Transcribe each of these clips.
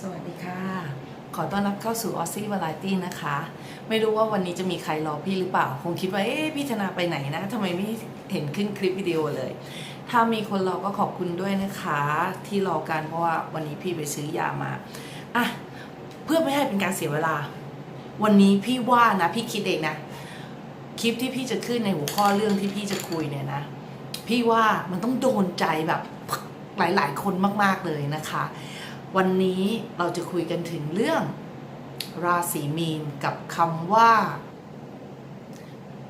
สวัสดีค่ะ ขอต้อนรับเข้าสู่ออซ i ่ว r i ตี้นะคะ ไม่รู้ว่าวันนี้จะมีใครรอพี่หรือเปล่า คงคิดว่า เอ๊ะพี่ธนาไปไหนนะทำไมไม่เห็นขึ้นคลิปวิดีโอเลย ถ้ามีคนรอก็ขอบคุณด้วยนะคะ ที่รอกันเพราะว่าวันนี้พี่ไปซื้อยามา อะ เพื่อไม่ให้เป็นการเสียเวลา วันนี้พี่ว่านะ พี่คิดเองนะ คลิปที่พี่จะขึ้นในหัวข้อเรื่องที่พี่จะคุยเนี่ยนะ พี่ว่ามันต้องโดนใจแบบหลาย ๆ คนมาก ๆเลยนะคะ วันนี้เราจะคุยกันถึงเรื่อง ราศีมีนกับคำว่า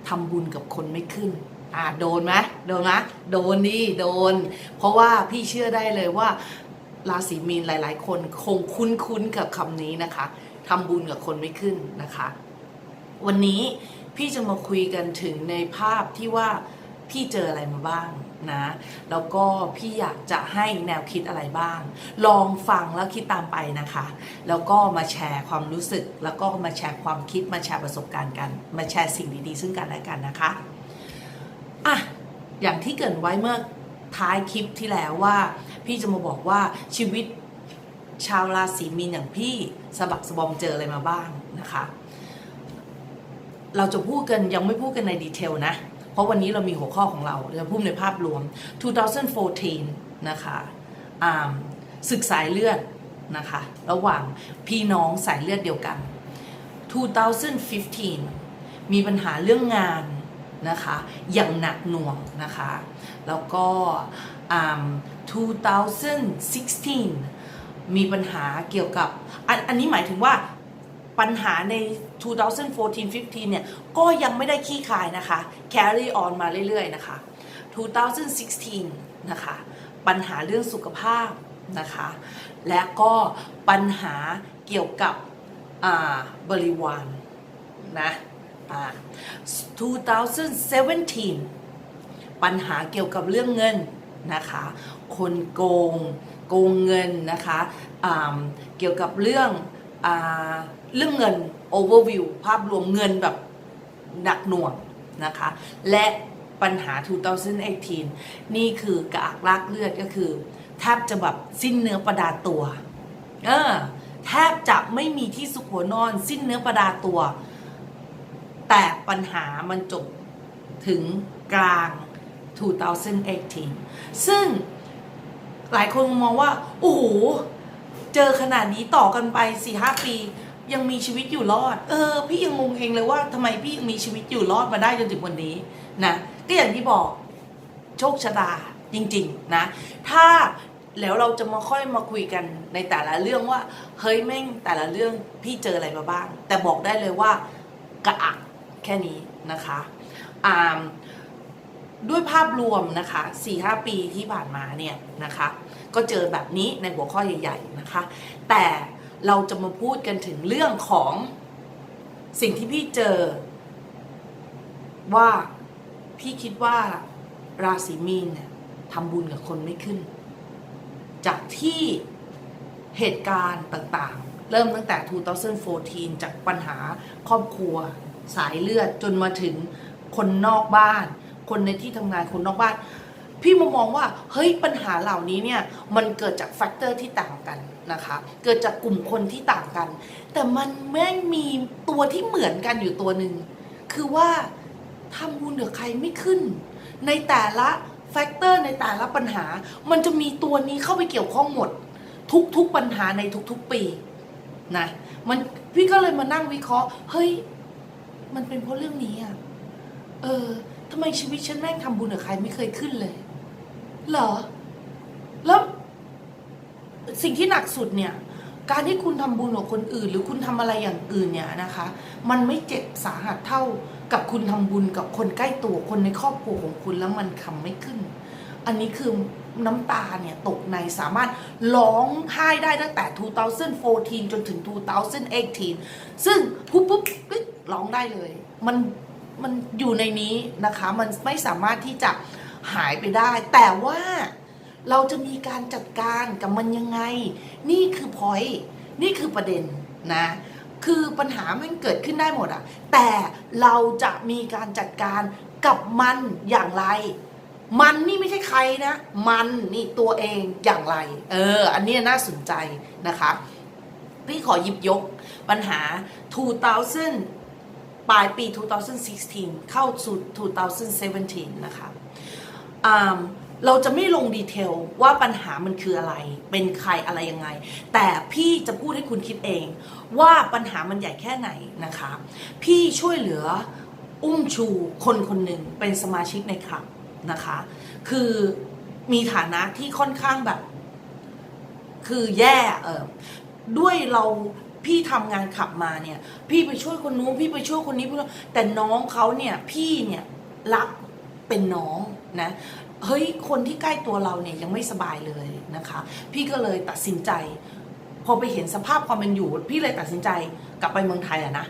ทำบุญกับคนไม่ขึ้น อ่าโดนไหมโดนไหมโดนดิโดน เพราะว่าพี่เชื่อได้เลยว่า ราศีมีนหลาย ๆ คนคงคุ้นๆกับคำนี้นะคะทำบุญกับคนไม่ขึ้นนะคะ วันนี้พี่จะมาคุยกันถึงในภาพที่ว่าพี่เจออะไรมาบ้าง นะ แล้วก็พี่อยากจะให้แนวคิดอะไรบ้าง ลองฟังแล้วคิดตามไปนะคะ แล้วก็มาแชร์ความรู้สึก แล้วก็มาแชร์ความคิดมาแชร์ประสบการณ์กัน มาแชร์สิ่งดีๆ ซึ่งกันและกันนะคะอะอย่างที่เกินไว้เมื่อท้ายคลิปที่แล้วว่า พี่จะมาบอกว่าชีวิตชาวราศีมีนอย่างพี่สะบักสะบอมเจออะไรมาบ้างนะคะ เราจะพูดกันยังไม่พูดกันในดีเทลนะ เพราะวันนี้เรามีหัวข้อของเราเราจะพูดในภาพรวม 2014 นะคะอ่าศึกสายเลือดนะคะระหว่างพี่น้องสายเลือดเดียวกัน 2015 มีปัญหาเรื่องงานนะคะอย่างหนักหน่วงนะคะแล้วก็2016 มีปัญหาเกี่ยวกับอันอันนี้หมายถึงว่า ปัญหาใน 2014-15 เนี่ย ก็ยังไม่ได้ขี้คายนะคะ carry on มาเรื่อยๆ นะคะ 2016 นะคะ ปัญหาเรื่องสุขภาพนะคะ และก็ปัญหาเกี่ยวกับอ่าบริวารนะ2017 ปัญหาเกี่ยวกับเรื่องเงินนะคะ คนโกง โกงเงินนะคะอ่าเกี่ยวกับเรื่อง เรื่องเงิน overview ภาพรวมเงินแบบหนักหน่วงนะคะ และปัญหา 2018 นี่คือกระอักลากเลือดก็คือแทบจะแบบสิ้นเนื้อประดาตัว เออแทบจะไม่มีที่สุขหัวนอน สิ้นเนื้อประดาตัว แต่ปัญหามันจบถึงกลาง 2018 ซึ่งหลายคนมองว่า โอ้โห เจอขนาดนี้ต่อกันไป4-5ปี ยังมีชีวิตอยู่รอด เออ พี่ยังงงเองเลยว่าทำไมพี่ยังมีชีวิตอยู่รอดมาได้จนถึงวันนี้นะก็อย่างที่บอกโชคชะตาจริง ๆ นะ ถ้าแล้วเราจะมาค่อยมาคุยกันในแต่ละเรื่องว่า เฮ้ยแม่งแต่ละเรื่องพี่เจออะไรมาบ้าง แต่บอกได้เลยว่ากระอักแค่นี้นะคะอ่าด้วยภาพรวมนะคะ4-5 ปีที่ผ่านมาเนี่ยนะคะ ก็เจอแบบนี้ในหัวข้อใหญ่ๆนะคะ แต่เราจะมาพูดกันถึงเรื่องของสิ่งที่พี่เจอ ว่าพี่คิดว่าราศีมีนเนี่ยทำบุญกับคนไม่ขึ้น จากที่เหตุการณ์ต่างๆ เริ่มตั้งแต่ 2014 จากปัญหาครอบครัว สายเลือดจนมาถึงคนนอกบ้าน คนในที่ทำงานคนนอกบ้าน พี่มมองว่าเฮ้ยปัญหาเหล่านี้เนี่ยมันเกิดจากแฟกเตอร์ที่ต่างกันนะคะเกิดจากกลุ่มคนที่ต่างกัน แต่มันแม่งมีตัวที่เหมือนกันอยู่ตัวหนึ่งคือว่าทำบุญกับใครไม่ขึ้น ในแต่ละแฟกเตอร์ในแต่ละปัญหา มันจะมีตัวนี้เข้าไปเกี่ยวข้องหมด ทุกๆปัญหาในทุกๆปีนะมันพี่ก็เลยมานั่งวิเคราะห์ เฮ้ย มันเป็นเพราะเรื่องนี้อะ เออทำไมชีวิตฉันแม่งทำบุญกับใครไม่เคยขึ้นเลย เหรอ แล้ว สิ่งที่หนักสุดเนี่ย การที่คุณทำบุญกับคนอื่น หรือคุณทำอะไรอย่างอื่นเนี่ยนะคะ มันไม่เจ็บสาหัสเท่ากับคุณทำบุญกับคนใกล้ตัวคนในครอบครัวของคุณแล้วมันทำไม่ขึ้น อันนี้คือน้ำตาเนี่ย ตกในสามารถร้องไห้ได้ตั้งแต่ 2014 จนถึง 2018 ซึ่งปุ๊บปุ๊บปุ๊บร้องได้เลย มันมันอยู่ในนี้นะคะ มันไม่สามารถที่จะ หายไปได้ แต่ว่าเราจะมีการจัดการกับมันยังไง นี่คือพอยนี่คือประเด็นนะ คือปัญหามันเกิดขึ้นได้หมดอะแต่เราจะมีการจัดการกับมันอย่างไร มันนี่ไม่ใช่ใครนะ มันนี่ตัวเองอย่างไร เออ อันนี้น่าสนใจนะคะ พี่ขอหยิบยกปัญหา 2000 ปลายปี 2016 เข้าสู่ 2017 นะคะ เราจะไม่ลงดีเทลว่าปัญหามันคืออะไร เป็นใครอะไรยังไง แต่พี่จะพูดให้คุณคิดเอง ว่าปัญหามันใหญ่แค่ไหนนะคะ พี่ช่วยเหลืออุ้มชูคนคนหนึ่งเป็นสมาชิกในคลับนะคะ คือมีฐานะที่ค่อนข้างแบบ คือแย่เออด้วยเราพี่ทำงานขับมาเนี่ย พี่ไปช่วยคนนู้นพี่ไปช่วยคนนี้พี่แต่น้องเขาเนี่ย พี่เนี่ยรักเป็นน้อง นะเฮ้ยคนที่ใกล้ตัวเราเนี่ยยังไม่สบายเลยนะคะ พี่ก็เลยตัดสินใจ พอไปเห็นสภาพความเป็นอยู่ พี่เลยตัดสินใจกลับไปเมืองไทยอะนะ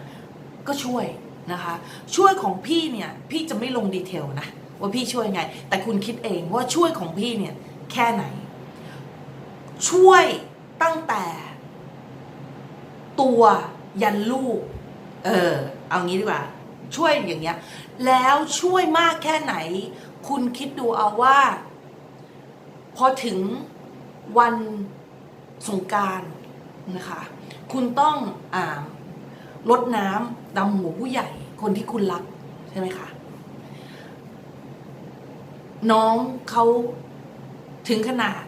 ก็ช่วยนะคะ ช่วยของพี่เนี่ยพี่จะไม่ลงดีเทลนะว่าพี่ช่วยไง แต่คุณคิดเองว่าช่วยของพี่เนี่ยแค่ไหน ช่วยตั้งแต่ ตัวยันลูก เออ เอางี้ดีกว่า ช่วยอย่างเงี้ย แล้วช่วยมากแค่ไหน คุณคิดดูเอาว่า พอถึงวันสงการนะคะ คุณต้องอ่ารดน้ำดำหัวผู้ใหญ่ คนที่คุณรัก ใช่ไหมคะ น้องเขาถึงขนาด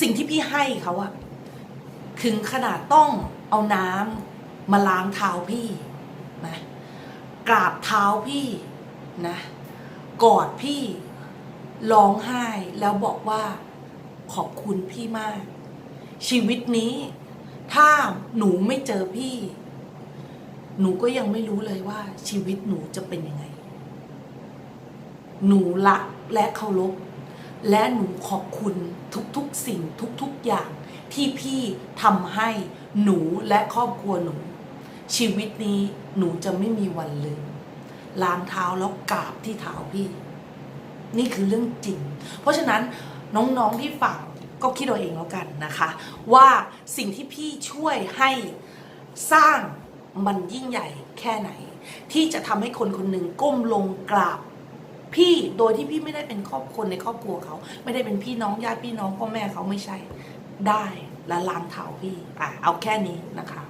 สิ่งที่พี่ให้เขาอะถึงขนาดต้องเอาน้ำ มาล้างเท้าพี่นะกราบเท้าพี่นะกอดพี่ร้องไห้แล้วบอกว่าขอบคุณพี่มาก ชีวิตนี้ ถ้าหนูไม่เจอพี่ หนูก็ยังไม่รู้เลยว่า ชีวิตหนูจะเป็นยังไง หนูรักและเคารพและหนูขอบคุณทุกๆสิ่งทุกๆอย่างที่พี่ทำให้หนูและครอบครัวหนู ชีวิตนี้หนูจะไม่มีวันลืมล้างเท้าแล้วกราบที่เท้าพี่ นี่คือเรื่องจริง เพราะฉะนั้นน้องๆที่ฟังก็คิดเอาเองแล้วกันนะคะ ว่าสิ่งที่พี่ช่วยให้สร้างมันยิ่งใหญ่แค่ไหน ที่จะทำให้คนคนหนึ่งก้มลงกราบพี่โดยที่พี่ไม่ได้เป็นครอบคนในครอบครัวเขา ไม่ได้เป็นพี่น้องญาติพี่น้องพ่อแม่เขาไม่ใช่ ได้และล้างเท้าพี่อะเอาแค่นี้นะคะ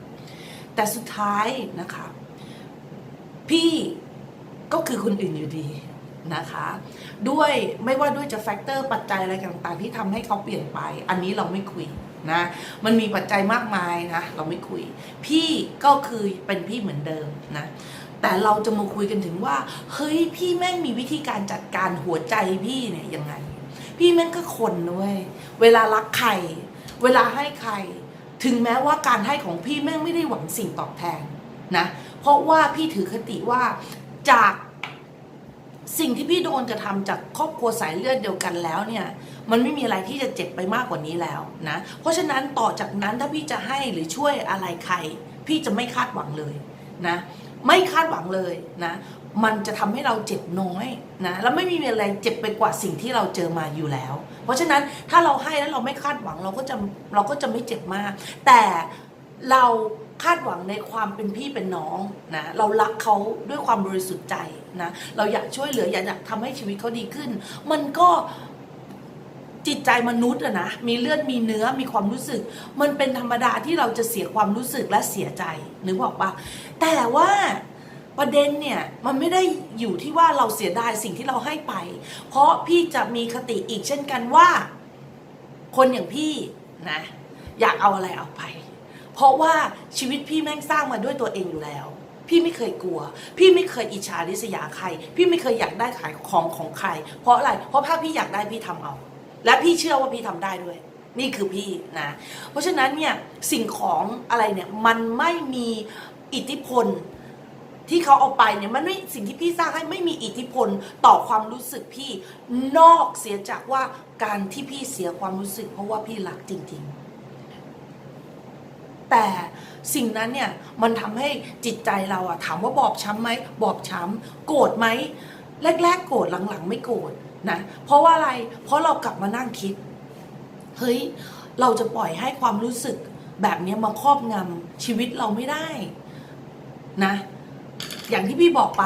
แต่สุดท้ายนะคะ พี่ก็คือคนอื่นอยู่ดีนะคะ ด้วยไม่ว่าด้วยจะแฟกเตอร์ปัจจัยอะไรต่างๆ ที่ทำให้เขาเปลี่ยนไป อันนี้เราไม่คุยนะมันมีปัจจัยมากมายนะเราไม่คุย พี่ก็คือเป็นพี่เหมือนเดิมนะแต่เราจะมาคุยกันถึงว่า เฮ้ยพี่แม่งมีวิธีการจัดการหัวใจพี่เนี่ยยังไง พี่แม่งก็คนด้วยเวลารักใคร เวลาให้ใคร ถึงแม้ว่าการให้ของพี่แม่งไม่ได้หวังสิ่งตอบแทนนะ เพราะว่าพี่ถือคติว่าจากสิ่งที่พี่โดนกระทำจากครอบครัวสายเลือดเดียวกันแล้วเนี่ย มันไม่มีอะไรที่จะเจ็บไปมากกว่านี้แล้วนะ เพราะฉะนั้นต่อจากนั้นถ้าพี่จะให้หรือช่วยอะไรใคร พี่จะไม่คาดหวังเลยนะ ไม่คาดหวังเลยนะมันจะทำให้เราเจ็บน้อยนะแล้วไม่มีอะไรเจ็บไปกว่าสิ่งที่เราเจอมาอยู่แล้ว เพราะฉะนั้นถ้าเราให้แล้วเราไม่คาดหวังเราก็จะเราก็จะไม่เจ็บมาก แต่เราคาดหวังในความเป็นพี่เป็นน้องนะเรารักเขาด้วยความบริสุทธิ์ใจนะเราอยากช่วยเหลืออยากอยากทำให้ชีวิตเขาดีขึ้น มันก็ จิตใจมนุษย์อะนะมีเลือดมีเนื้อมีความรู้สึก มันเป็นธรรมดาที่เราจะเสียความรู้สึกและเสียใจนึกบอกปะแต่ว่าประเด็นเนี่ยมันไม่ได้อยู่ที่ว่าเราเสียดายสิ่งที่เราให้ไป เพราะพี่จะมีคติอีกเช่นกันว่า คนอย่างพี่นะ อยากเอาอะไรเอาไป เพราะว่าชีวิตพี่แม่งสร้างมาด้วยตัวเองอยู่แล้ว พี่ไม่เคยกลัว พี่ไม่เคยอิจฉาริษยาใคร พี่ไม่เคยอยากได้ขายของของใคร เพราะอะไร เพราะถ้าพี่อยากได้พี่ทำเอา และพี่เชื่อว่าพี่ทำได้ด้วย นี่คือพี่นะ เพราะฉะนั้นเนี่ยสิ่งของอะไรเนี่ยมันไม่มีอิทธิพลที่เขาเอาไปเนี่ยมันไม่สิ่งที่พี่สร้างให้ไม่มีอิทธิพลต่อความรู้สึกพี่นอกเสียจากว่าการที่พี่เสียความรู้สึก เพราะว่าพี่รักจริง ๆ แต่สิ่งนั้นเนี่ยมันทำให้จิตใจเราอะถามว่าบอบช้ำไหมบอบช้ำโกรธไหมแรกๆโกรธหลังๆ ไม่โกรธ นะเพราะว่าอะไรเพราะเรากลับมานั่งคิด เฮ้ย เราจะปล่อยให้ความรู้สึกแบบนี้มาครอบงำชีวิตเราไม่ได้นะ อย่างที่พี่บอกไป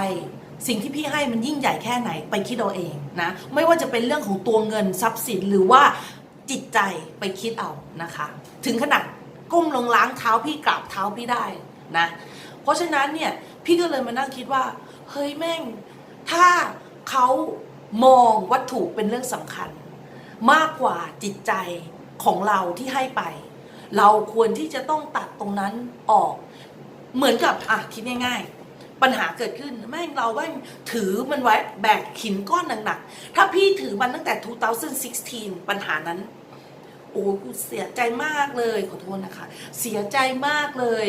สิ่งที่พี่ให้มันยิ่งใหญ่แค่ไหนไปคิดเอาเองนะ ไม่ว่าจะเป็นเรื่องของตัวเงินทรัพย์สินหรือว่าจิตใจไปคิดเอานะคะ ถึงขนาดก้มลงล้างเท้าพี่กราบเท้าพี่ได้นะ เพราะฉะนั้นเนี่ยพี่ก็เลยมานั่งคิดว่า เฮ้ยแม่ง ถ้าเขา มองวัตถุเป็นเรื่องสำคัญ มากกว่าจิตใจของเราที่ให้ไป เราควรที่จะต้องตัดตรงนั้นออก เหมือนกับอะคิดง่าย ๆ ปัญหาเกิดขึ้นแม่งเราแม่งถือมันไว้แบกหินก้อนหนักๆถ้าพี่ถือมันตั้งแต่ 2016 ปัญหานั้น โอ้กูเสียใจมากเลยขอโทษนะคะ เสียใจมากเลย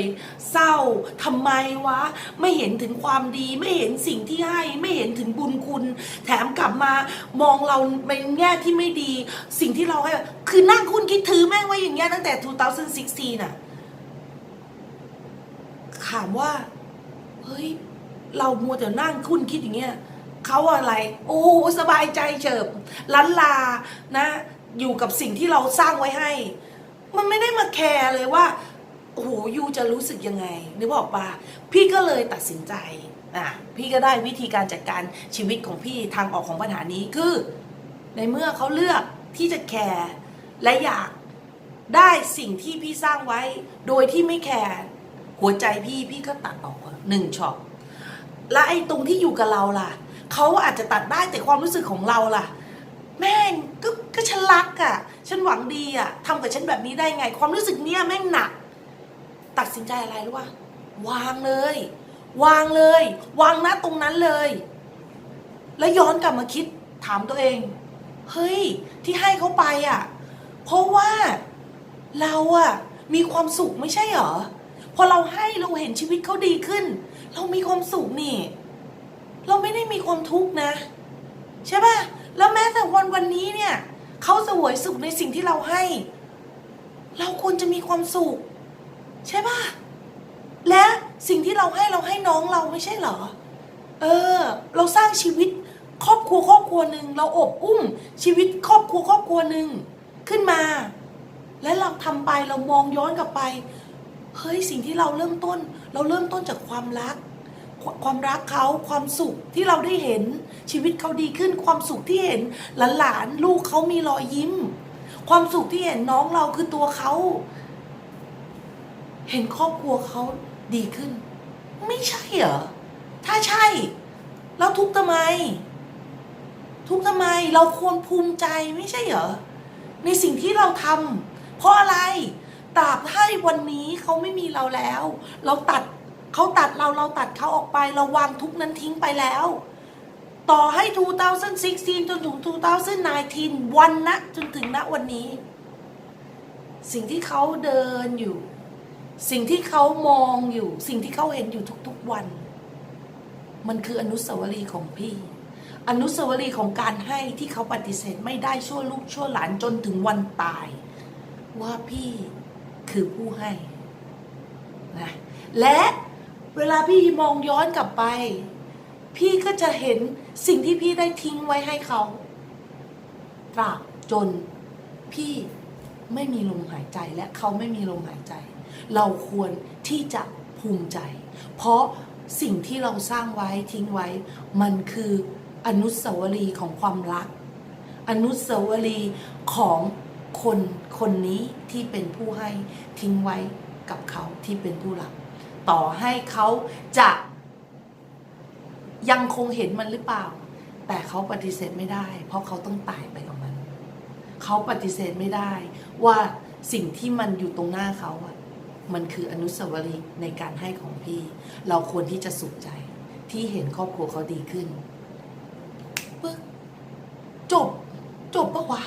เศร้าทำไมวะ ไม่เห็นถึงความดี ไม่เห็นสิ่งที่ให้ ไม่เห็นถึงบุญคุณ แถมกลับมามองเราในแง่ที่ไม่ดี สิ่งที่เราให้ คือนั่งคุณคิดถือแม่งไว้อย่างเงี้ยตั้งแต่ 2016 น่ะ ถามว่า เฮ้ย เรามัวแต่นั่งคุณคิดอย่างเงี้ยเขาอะไร โอ้สบายใจเฉิบลันลานะ อยู่กับสิ่งที่เราสร้างไว้ให้ มันไม่ได้มาแคร์เลยว่าโอ้โหยูจะรู้สึกยังไงนึกบอกปะพี่ก็เลยตัดสินใจอะพี่ก็ได้วิธีการจัดการชีวิตของพี่ทางออกของปัญหานี้คือ ในเมื่อเขาเลือกที่จะแคร์และอยากได้สิ่งที่พี่สร้างไว้ โดยที่ไม่แคร์หัวใจพี่พี่ก็ตัดออกหนึ่งช็อตและไอ้ตรงที่อยู่กับเราล่ะเขาอาจจะตัดได้แต่ความรู้สึกของเราล่ะ แม่งก็ก็ฉันรักอะ่ะ ฉันหวังดีอะ่ะทำกับฉันแบบนี้ได้ไง ความรู้สึกเนี้ยแม่งหนัก ตัดสินใจอะไรรู้ป่ะวางเลย วางเลย วางนะตรงนั้นเลย แล้วย้อนกลับมาคิดถามตัวเอง เฮ้ย ที่ให้เขาไปอะ่ะ เพราะว่าเราอะ่ะ มีความสุขไม่ใช่เหรอพอเราให้เราเห็นชีวิตเขาดีขึ้น เรามีความสุขนี่ เราไม่ได้มีความทุกข์นะ ใช่ป่ะ แล้วแม้แต่วันวันนี้เนี่ยเขาสวยสุขในสิ่งที่เราให้ เราควรจะมีความสุข ใช่ป่ะ และสิ่งที่เราให้เราให้น้องเราไม่ใช่เหรอ เออ เราสร้างชีวิตครอบครัวครอบครัวหนึ่งเราอบอุ้ม ชีวิตครอบครัวครอบครัวหนึ่งขึ้นมา และเราทำไปเรามองย้อนกลับไป เฮ้ยสิ่งที่เราเริ่มต้น เราเริ่มต้นจากความรัก ความรักเขาความสุขที่เราได้เห็นชีวิตเขาดีขึ้นความสุขที่เห็นหลานๆลูกเขามีรอยยิ้ม ความสุขที่เห็นน้องเราคือตัวเขา เห็นครอบครัวเขาดีขึ้น ไม่ใช่เหรอถ้าใช่แล้วทุกทำไม ทุกทำไมเราควรภูมิใจไม่ใช่เหรอในสิ่งที่เราทำเพราะอะไรตราบให้วันนี้เขาไม่มีเราแล้ว เราตัด เขาตัดเราเราตัดเขาออกไป เราวางทุกนั้นทิ้งไปแล้ว ต่อให้ 2016 จนถึง 2019 วันนะจนถึงณวันนี้ สิ่งที่เขาเดินอยู่ สิ่งที่เขามองอยู่ สิ่งที่เขาเห็นอยู่ทุกๆวัน มันคืออนุสาวรีย์ของพี่ อนุสาวรีย์ของการให้ที่เขาปฏิเสธไม่ได้ชั่วลูกชั่วหลานจนถึงวันตาย ว่าพี่คือผู้ให้นะและ เวลาพี่มองย้อนกลับไป พี่ก็จะเห็นสิ่งที่พี่ได้ทิ้งไว้ให้เขาตราบจนพี่ไม่มีลมหายใจและเขาไม่มีลมหายใจ เราควรที่จะภูมิใจ เพราะสิ่งที่เราสร้างไว้ทิ้งไว้ มันคืออนุสาวรีย์ของความรัก อนุสาวรีย์ของคนคนนี้ที่เป็นผู้ให้ทิ้งไว้กับเขาที่เป็นผู้รับ ต่อให้เขาจะยังคงเห็นมันหรือเปล่า แต่เขาปฏิเสธไม่ได้ เพราะเขาต้องตายไปกับมัน เขาปฏิเสธไม่ได้ ว่าสิ่งที่มันอยู่ตรงหน้าเขาอะมันคืออนุสาวรีย์ในการให้ของพี่ เราควรที่จะสุขใจ ที่เห็นครอบครัวเขาดีขึ้นปึ๊กจบ จบปะวะ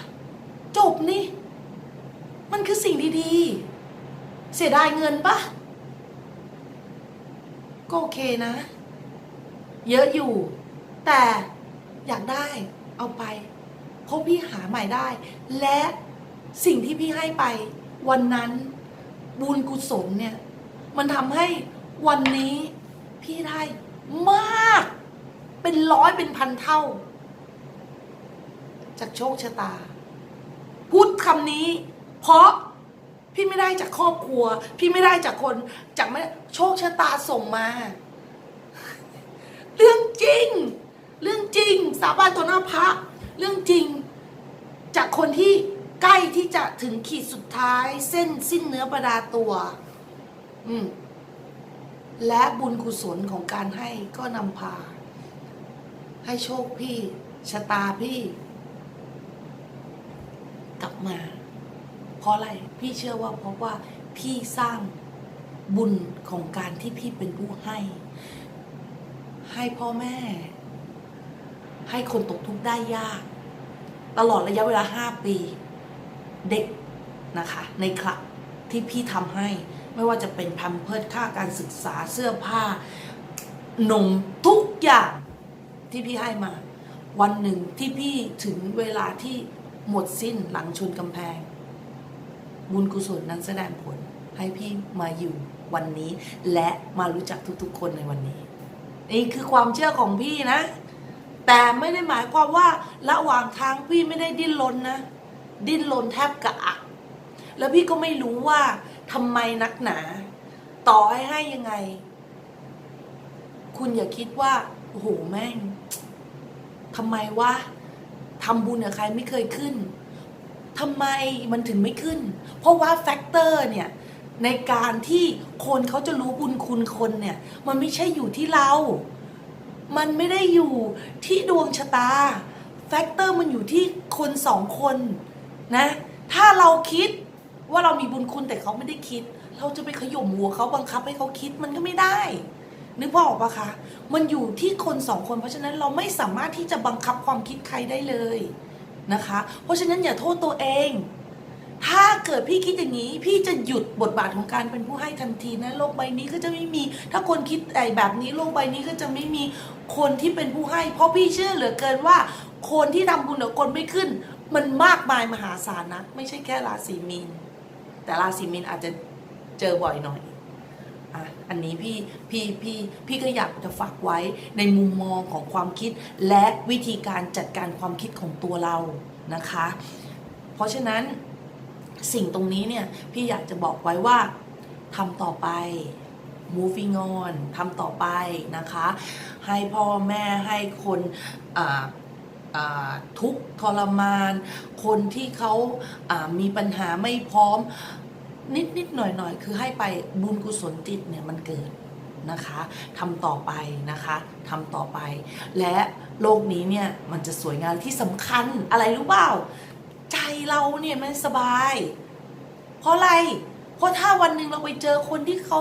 จบนี่ มันคือสิ่งดีๆ เสียดายเงินปะ ก็โอเคนะ เยอะอยู่ แต่อยากได้เอาไปเพราะพี่หาใหม่ได้ และสิ่งที่พี่ให้ไป วันนั้นบุญกุศลเนี่ย มันทำให้วันนี้พี่ได้มาก เป็นร้อยเป็นพันเท่า จากโชคชะตา พูดคำนี้ เพราะ พี่ไม่ได้จากครอบครัว พี่ไม่ได้จากคนจากไม่โชคชะตาส่งมา เรื่องจริง เรื่องจริง สาบานต่อหน้าพระ เรื่องจริง จากคนที่ใกล้ที่จะถึงขีดสุดท้าย เส้นสิ้นเนื้อประดาตัว อืมและบุญกุศลของการให้ก็นำพา ให้โชคพี่ชะตาพี่ กลับมา ราะอะไรพี่เชื่อว่าเพราะว่าพี่สร้างบุญของการที่พี่เป็นผู้ให้ ให้พ่อแม่ ให้คนตกทุกข์ได้ยาก ตลอดระยะเวลาห้าปี เด็กนะคะ ในคลับที่พี่ทำให้ ไม่ว่าจะเป็นแพมเพิร์ดค่าการศึกษาเสื้อผ้านมทุกอย่างที่พี่ให้มา วันหนึ่งที่พี่ถึงเวลาที่หมดสิ้นหลังชนกำแพง บุญกุศลนั้นแสดงผลให้พี่มาอยู่วันนี้ และมารู้จักทุกๆ คนในวันนี้ นี่คือความเชื่อของพี่นะ แต่ไม่ได้หมายความว่าระหว่างทางพี่ไม่ได้ดิ้นรนนะ ดิ้นรนแทบกระอัก แล้วพี่ก็ไม่รู้ว่าทำไมนักหนา ต่อให้ให้ยังไง คุณอย่าคิดว่าโอ้โหแม่งทำไมวะทำบุญกับใครไม่เคยขึ้น ทำไมมันถึงไม่ขึ้น เพราะว่าแฟกเตอร์เนี่ยในการที่คนเขาจะรู้บุญคุณคนเนี่ย มันไม่ใช่อยู่ที่เรา มันไม่ได้อยู่ที่ดวงชะตา แฟกเตอร์มันอยู่ที่คนสองคนนะ ถ้าเราคิดว่าเรามีบุญคุณแต่เขาไม่ได้คิด เราจะไปขย่มหัวเขาบังคับให้เขาคิดมันก็ไม่ได้ นึกภาพออกปะคะ มันอยู่ที่คนสองคน เพราะฉะนั้นเราไม่สามารถที่จะบังคับความคิดใครได้เลย นะคะ เพราะฉะนั้นอย่าโทษตัวเอง ถ้าเกิดพี่คิดอย่างนี้ พี่จะหยุดบทบาทของการเป็นผู้ให้ทันทีนะโลกใบนี้ก็จะไม่มี ถ้าคนคิดไอ้แบบนี้โลกใบนี้ก็จะไม่มีคนที่เป็นผู้ให้ เพราะพี่เชื่อเหลือเกินว่า คนที่ทำบุญกับคนไม่ขึ้น มันมากมายมหาศาลนะไม่ใช่แค่ราศีมีนแต่ราศีมีนอาจจะเจอบ่อยหน่อย อะอันนี้พี่พี่พี่พี่ก็อยากจะฝากไว้ในมุมมองของความคิด และวิธีการจัดการความคิดของตัวเรานะคะ เพราะฉะนั้นสิ่งตรงนี้เนี่ยพี่อยากจะบอกไว้ว่าทำต่อไป moving on ทำต่อไปนะคะ ให้พ่อแม่ให้คนทุกทรมาน คนที่เขามีปัญหาไม่พร้อม นิดนิดหน่อยหน่อยคือให้ไปบุญกุศลจิตเนี่ยมันเกิดนะคะทำต่อไปนะคะทำต่อไป และโลกนี้เนี่ยมันจะสวยงามที่สำคัญอะไรรู้เปล่า ใจเราเนี่ยมันสบาย เพราะอะไร เพราะถ้าวันหนึ่งเราไปเจอคนที่เขา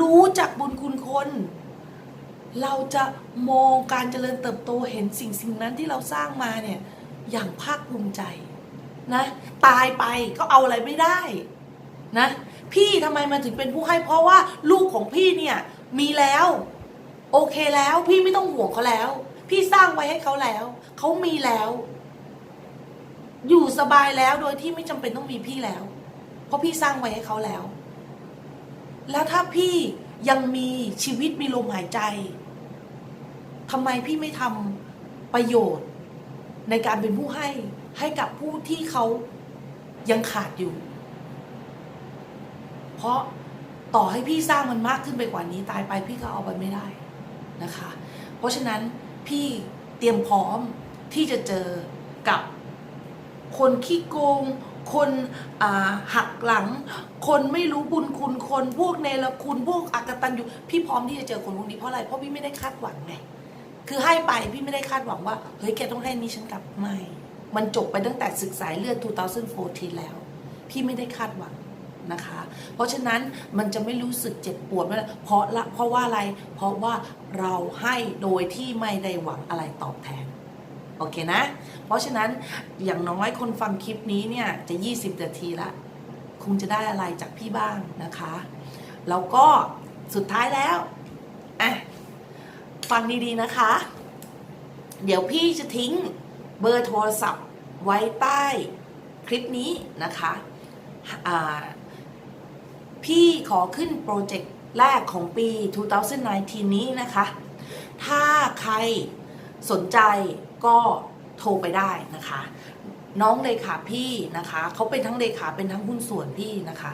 รู้จักบุญคุณคน เราจะมองการเจริญเติบโตเห็นสิ่งสิ่งนั้นที่เราสร้างมาเนี่ยอย่างภาคภูมิใจ นะ ตายไปก็เอาอะไรไม่ได้นะ พี่ทำไมมาถึงเป็นผู้ให้ เพราะว่าลูกของพี่เนี่ย มีแล้ว โอเคแล้วพี่ไม่ต้องห่วงเขาแล้ว พี่สร้างไว้ให้เขาแล้ว เขามีแล้ว อยู่สบายแล้วโดยที่ไม่จำเป็นต้องมีพี่แล้ว เพราะพี่สร้างไว้ให้เขาแล้ว แล้วถ้าพี่ยังมีชีวิตมีลมหายใจทำไมพี่ไม่ทำประโยชน์ในการเป็นผู้ให้ ให้กับผู้ที่เขายังขาดอยู่ เพราะต่อให้พี่สร้างมันมากขึ้นไปกว่านี้ตายไปพี่ก็เอาไปไม่ได้นะคะ เพราะฉะนั้นพี่เตรียมพร้อมที่จะเจอกับคนขี้โกง คนหักหลัง คนไม่รู้บุญคุณคนพวกเนรคุณพวกอักตันอยู่พี่พร้อมที่จะเจอคนพวกนี้เพราะอะไรเพราะพี่ไม่ได้คาดหวังไงคือให้ไปพี่ไม่ได้คาดหวังว่าเฮ้ยแกต้องให้นี้ฉันกลับไม่ มันจบไปตั้งแต่ศึกสายเลือด 2014 แล้ว พี่ไม่ได้คาดหวังนะคะ เพราะฉะนั้นมันจะไม่รู้สึกเจ็บปวดไม่เพราะละเพราะว่าอะไร เพราะว่าเราให้โดยที่ไม่ได้หวังอะไรตอบแทน โอเคนะ เพราะฉะนั้นอย่างน้อยคนฟังคลิปนี้เนี่ยจะ 20 นาทีละคงจะได้อะไรจากพี่บ้างนะคะ แล้วก็สุดท้ายแล้วอะฟังดีๆนะคะ เดี๋ยวพี่จะทิ้ง เบอร์โทรศัพท์ไว้ใต้คลิปนี้นะคะพี่ขอขึ้นโปรเจกต์แรกของปี 2019 นี้นะคะ ถ้าใครสนใจก็โทรไปได้นะคะ น้องเลขาพี่นะคะเขาเป็นทั้งเลขาเป็นทั้งหุ้นส่วนพี่นะคะ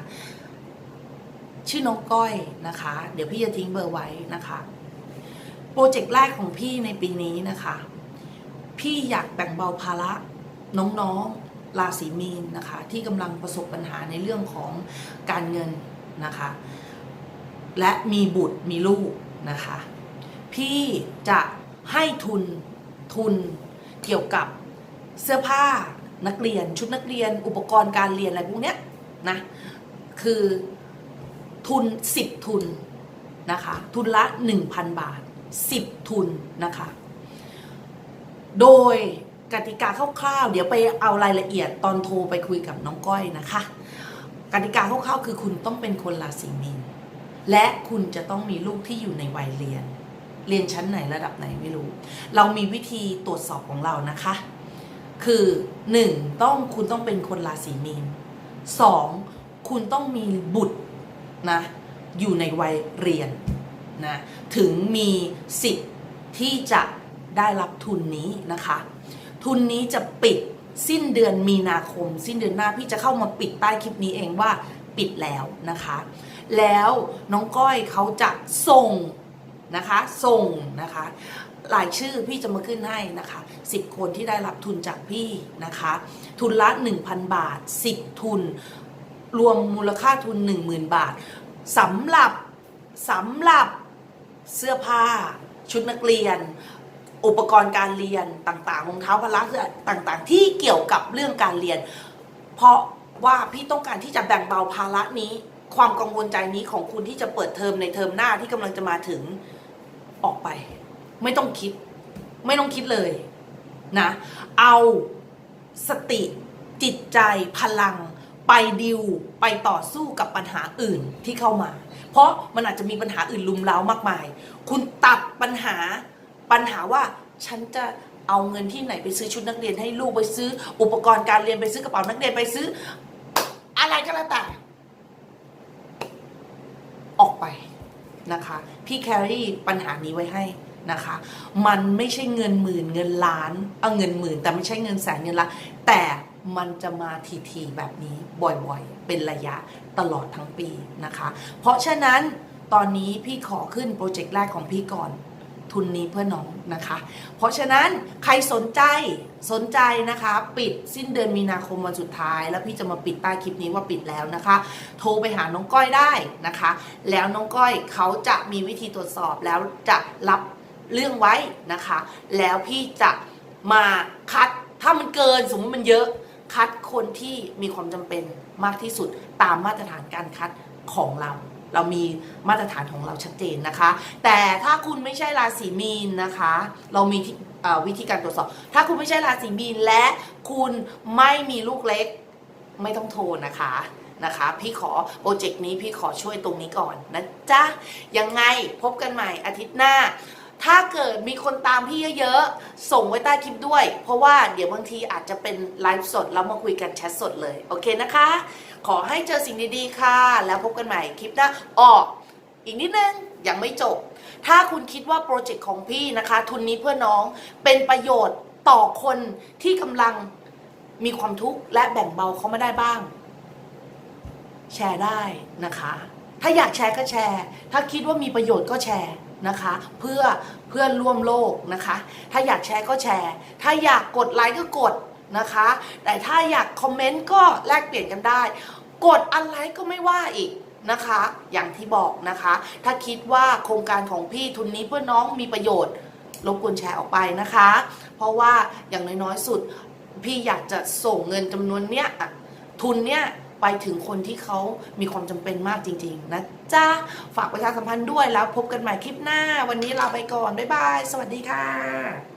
ชื่อน้องก้อยนะคะ เดี๋ยวพี่จะทิ้งเบอร์ไว้นะคะ โปรเจกต์แรกของพี่ในปีนี้นะคะ พี่อยากแบ่งเบาภาระน้องๆราศีมีนนะคะ ที่กำลังประสบปัญหาในเรื่องของการเงินนะคะ และมีบุตรมีลูกนะคะ พี่จะให้ทุนทุนเกี่ยวกับเสื้อผ้านักเรียนชุดนักเรียน อุปกรณ์การเรียนอะไรพวกเนี้ยนะคือทุน 10 ทุนนะคะ ทุนละ 1,000 บาท 10 ทุนนะคะ โดยกติกาคร่าวๆ เดี๋ยวไปเอารายละเอียดตอนโทรไปคุยกับน้องก้อยนะคะ กติกาคร่าวๆ คือคุณต้องเป็นคนราศีมีนและคุณจะต้องมีลูกที่อยู่ในวัยเรียน เรียนชั้นไหนระดับไหนไม่รู้ เรามีวิธีตรวจสอบของเรานะคะ คือ 1. ต้องคุณต้องเป็นคนราศีมีน 2. คุณต้องมีบุตรนะอยู่ในวัยเรียนนะถึงมีสิทธิ์ที่จะ ได้รับทุนนี้นะคะ ทุนนี้จะปิดสิ้นเดือนมีนาคม สิ้นเดือนหน้าพี่จะเข้ามาปิดใต้คลิปนี้เองว่าปิดแล้วนะคะ แล้วน้องก้อยเขาจะส่งนะคะส่งนะคะรายชื่อพี่จะมาขึ้นให้นะคะ10 คนที่ได้รับทุนจากพี่นะคะ ทุนละ 1,000 บาท 10 ทุน รวมมูลค่าทุน 10,000 บาทสำหรับสำหรับเสื้อผ้าชุดนักเรียน อุปกรณ์การเรียนต่างๆรองเท้าพละเสต่างๆ ที่เกี่ยวกับเรื่องการเรียน เพราะว่าพี่ต้องการที่จะแบ่งเบาภาระนี้ ความกังวลใจนี้ของคุณที่จะเปิดเทอมในเทอมหน้าที่กำลังจะมาถึงออกไป ไม่ต้องคิด ไม่ต้องคิดเลยนะเอาสติจิตใจพลัง ไปดิวไปต่อสู้กับปัญหาอื่นที่เข้ามา เพราะมันอาจจะมีปัญหาอื่นลุมเล้ามากมาย คุณตัดปัญหา ปัญหาว่าฉันจะเอาเงินที่ไหนไปซื้อชุดนักเรียนให้ลูกไปซื้อ อุปกรณ์การเรียนไปซื้อกระเป๋านักเรียนไปซื้อ อะไรก็แล้วแต่ ออกไปนะคะ พี่แครี่ปัญหานี้ไว้ให้นะคะ มันไม่ใช่เงินหมื่นเงินล้านเอาเงินหมื่น แต่ไม่ใช่เงินแสนเงินล้านแต่มันจะมาทีๆแบบนี้บ่อยๆ เป็นระยะตลอดทั้งปีนะคะ เพราะฉะนั้นตอนนี้พี่ขอขึ้นโปรเจกต์แรกของพี่ก่อน ทุนนี้เพื่อน้องนะคะ เพราะฉะนั้นใครสนใจสนใจนะคะ ปิดสิ้นเดือนมีนาคมวันสุดท้าย แล้วพี่จะมาปิดใต้คลิปนี้ว่าปิดแล้วนะคะ โทรไปหาน้องก้อยได้นะคะ แล้วน้องก้อยเขาจะมีวิธีตรวจสอบแล้วจะรับเรื่องไว้นะคะ แล้วพี่จะมาคัดถ้ามันเกินสมมติมันเยอะคัดคนที่มีความจำเป็นมากที่สุดตามมาตรฐานการคัดของเรา เรามีมาตรฐานของเราชัดเจนนะคะ แต่ถ้าคุณไม่ใช่ราศีมีนนะคะ เรามีวิธีการตรวจสอบ ถ้าคุณไม่ใช่ราศีมีนและคุณไม่มีลูกเล็ก ไม่ต้องโทรนะคะนะคะ พี่ขอโปรเจกต์นี้พี่ขอช่วยตรงนี้ก่อนนะจ๊ะยังไงพบกันใหม่อาทิตย์หน้า ถ้าเกิดมีคนตามพี่เยอะๆ ส่งไว้ใต้คลิปด้วย เพราะว่าเดี๋ยวบางทีอาจจะเป็นไลฟ์สดแล้วมาคุยกันแชทสดเลย โอเคนะคะ ขอให้เจอสิ่งดีๆ ค่ะ แล้วพบกันใหม่คลิปหน้าออกอีกนิดนึงยังไม่จบ ถ้าคุณคิดว่าโปรเจกต์ของพี่นะคะ ทุนนี้เพื่อน้องเป็นประโยชน์ต่อคนที่กำลังมีความทุกข์และแบ่งเบาเขาไม่ได้บ้าง แชร์ได้นะคะ ถ้าอยากแชร์ก็แชร์ ถ้าคิดว่ามีประโยชน์ก็แชร์นะคะ เพื่อเพื่อนร่วมโลกนะคะ ถ้าอยากแชร์ก็แชร์ ถ้าอยากกดไลค์ก็กด นะคะ แต่ถ้าอยากคอมเมนต์ก็แลกเปลี่ยนกันได้ กดอะไรก็ไม่ว่าอีกนะคะ อย่างที่บอกนะคะ ถ้าคิดว่าโครงการของพี่ทุนนี้เพื่อน้องมีประโยชน์รบกวนแชร์ออกไปนะคะ เพราะว่าอย่างน้อยๆสุด พี่อยากจะส่งเงินจำนวนเนี้ยทุนเนี้ยไปถึงคนที่เขามีความจำเป็นมากจริง ๆ นะจ๊ะ ฝากประชาสัมพันธ์ด้วยแล้วพบกันใหม่คลิปหน้า วันนี้ลาไปก่อน บ๊ายบาย สวัสดีค่ะ